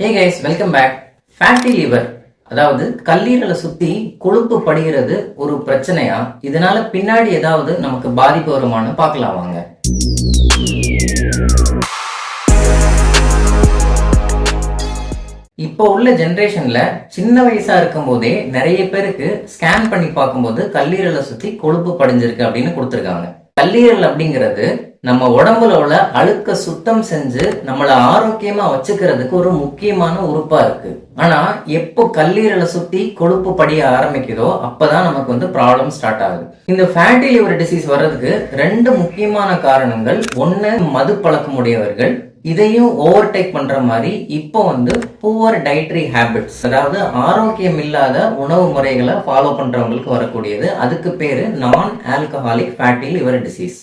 Hey guys welcome back fatty liver அதாவது கல்லீரலை சுத்தி கொழுப்பு படுகிறது ஒரு பிரச்சனையா? இதனால பின்னாடி ஏதாவது நமக்கு பாதிப்பு வருமானு பார்க்கலாம் வாங்க. இப்போ உள்ள ஜென்ரேஷன்ல சின்ன வயசா இருக்கும் போதே நிறைய பேருக்கு ஸ்கேன் பண்ணி பார்க்கும்போது கல்லீரலை சுத்தி கொழுப்பு படிஞ்சிருக்கு அப்படின்னு கொடுத்துருக்காங்க. கல்லீரல் அப்படிங்கிறது நம்ம உடம்புல உள்ள அழுக்க சுத்தம் செஞ்சு நம்மளை ஆரோக்கியமா வச்சுக்கிறதுக்கு ஒரு முக்கியமான உறுப்பா இருக்கு. ஆனா எப்போ கல்லீரலை சுத்தி கொழுப்பு படிய ஆரம்பிக்குதோ அப்பதான் நமக்கு வந்து ப்ராப்ளம் ஸ்டார்ட் ஆகுது. இந்த ஃபேட்டி லிவர் டிசீஸ் வர்றதுக்கு ரெண்டு முக்கியமான காரணங்கள். ஒன்னு மது பழக்கம் உடையவர்கள். இதையும் ஓவர்டேக் பண்ற மாதிரி இப்போ வந்து புவர் டைட்ரி ஹேபிட்ஸ் அதாவது ஆரோக்கியம் இல்லாத உணவு முறைகளை ஃபாலோ பண்றவங்களுக்கு வரக்கூடியது. அதுக்கு பேரு நான் ஆல்கஹாலிக் ஃபேட்டி லிவர் டிசீஸ்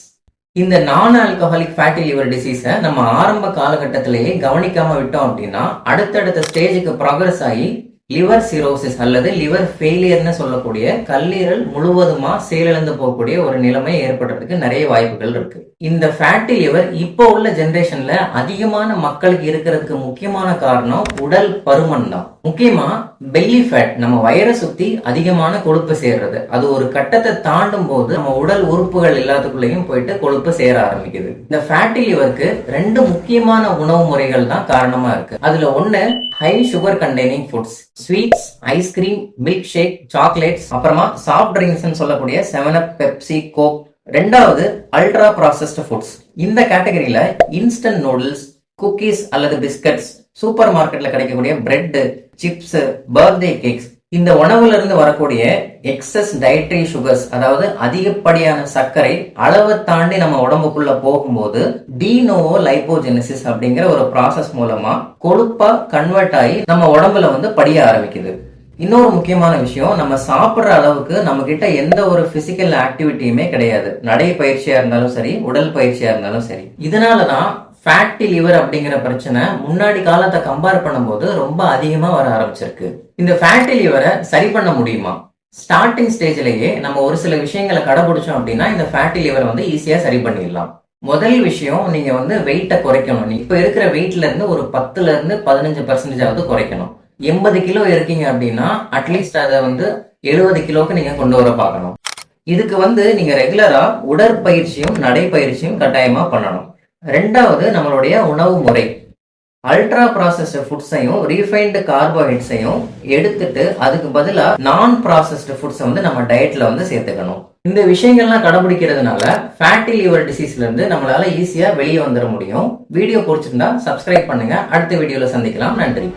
இந்த நான் ஆல்கஹாலிக் ஃபேட்டி லிவர் டிசீஸை நம்ம ஆரம்ப காலகட்டத்திலேயே கவனிக்காம விட்டோம் அப்படின்னா அடுத்தடுத்த ஸ்டேஜுக்கு ப்ராக்ரஸ் ஆகி லிவர் சிரோசிஸ் அல்லது லிவர் ஃபெயிலியர்னு சொல்லக்கூடிய கல்லீரல் முழுவதுமா செயலிழந்து போகக்கூடிய ஒரு நிலைமை ஏற்படுறதுக்கு நிறைய வாய்ப்புகள் இருக்கு. இந்த ஃபேட்டி லிவர் இப்போ உள்ள ஜென்ரேஷன்ல அதிகமான மக்களுக்கு இருக்கிறதுக்கு முக்கியமான காரணம் உடல் பருமன் தான். முக்கியமா பெல்லி ஃபேட் நம்ம வயிறை சுத்தி அதிகமான கொழுப்பு சேர்றது. அது ஒரு கட்டத்தை தாண்டும் போது நம்ம உடல் உறுப்புகள் எல்லாத்துக்குள்ளேயும் போயிட்டு கொழுப்பு சேர ஆரம்பிக்குது. இந்த ஃபேட்டி லிவருக்கு ரெண்டு முக்கியமான உணவு முறைகள் தான் காரணமா இருக்கு. அதுல ஒண்ணு high sugar containing foods sweets ice cream milkshake chocolates அப்புறமா சாஃப்ட் ட்ரிங்க்ஸ் சொல்லக்கூடிய செவன் அப் பெப்சி கோக் ரெண்டாவது அல்ட்ரா ப்ராசஸ்டு ஃபுட்ஸ் இந்த கேட்டகரியில இன்ஸ்டன்ட் நூடுல்ஸ் குக்கீஸ் அல்லது பிஸ்கட்ஸ் சூப்பர் மார்க்கெட்ல கிடைக்கக்கூடிய பிரெட் சிப்ஸ் பர்த்டே கேக்ஸ் இந்த உணவுல இருந்து வரக்கூடிய எக்ஸஸ் டயட்ரி சுகர்ஸ் அதாவது அதிகப்படியான சர்க்கரை அளவை தாண்டி நம்ம உடம்புக்குள்ள போகும்போது டீனோவோ லைப்போஜெனிசிஸ் அப்படிங்கிற ஒரு ப்ராசஸ் மூலமா கொழுப்பா கன்வெர்ட் ஆகி நம்ம உடம்புல வந்து படிய ஆரம்பிக்குது. இன்னொரு முக்கியமான விஷயம் நம்ம சாப்பிட்ற அளவுக்கு நம்ம கிட்ட எந்த ஒரு பிசிக்கல் ஆக்டிவிட்டியுமே கிடையாது. நடை பயிற்சியா இருந்தாலும் சரி உடல் பயிற்சியா இருந்தாலும் சரி. இதனாலதான் ஃபேட்டி லிவர் அப்படிங்கிற பிரச்சனை முன்னாடி காலத்தை கம்பேர் பண்ணும்போது ரொம்ப அதிகமாக வர ஆரம்பிச்சிருக்கு. இந்த ஃபேட்டி லிவரை சரி பண்ண முடியுமா? ஸ்டார்டிங் ஸ்டேஜ்லேயே நம்ம ஒரு சில விஷயங்களை கடைபிடிச்சோம் அப்படின்னா இந்த ஃபேட்டி லிவரை வந்து ஈஸியாக சரி பண்ணிடலாம். முதல் விஷயம் நீங்கள் வந்து வெயிட்டை குறைக்கணும். நீ இப்போ இருக்கிற வெயிட்லேருந்து ஒரு பத்துலேருந்து பதினஞ்சு பர்சன்டேஜாவது குறைக்கணும். எண்பது கிலோ இருக்கீங்க அப்படின்னா அட்லீஸ்ட் அதை வந்து எழுபது கிலோக்கு நீங்கள் கொண்டு வர பார்க்கணும். இதுக்கு வந்து நீங்கள் ரெகுலராக உடற்பயிற்சியும் நடைப்பயிற்சியும் கட்டாயமாக பண்ணணும். ரெண்டாவது நம்மளுடைய உணவு முறை. அல்ட்ரா ப்ராசஸ்டு ஃபுட்ஸையும் ரீஃபைன்டு கார்போஹைட்ஸையும் எடுத்துட்டு அதுக்கு பதிலாக நான் ப்ராசஸ்டு ஃபுட்ஸை வந்து நம்ம டயட்டில் வந்து சேர்த்துக்கணும். இந்த விஷயங்கள்லாம் கடைபிடிக்கிறதுனால ஃபேட்டி லிவர் டிசீஸ்லேருந்து நம்மளால் நம்மளால வெளியே வந்துட முடியும். வீடியோ பிடிச்சிருந்தா சப்ஸ்கிரைப் பண்ணுங்கள் அடுத்த வீடியோவில் சந்திக்கலாம். நன்றி.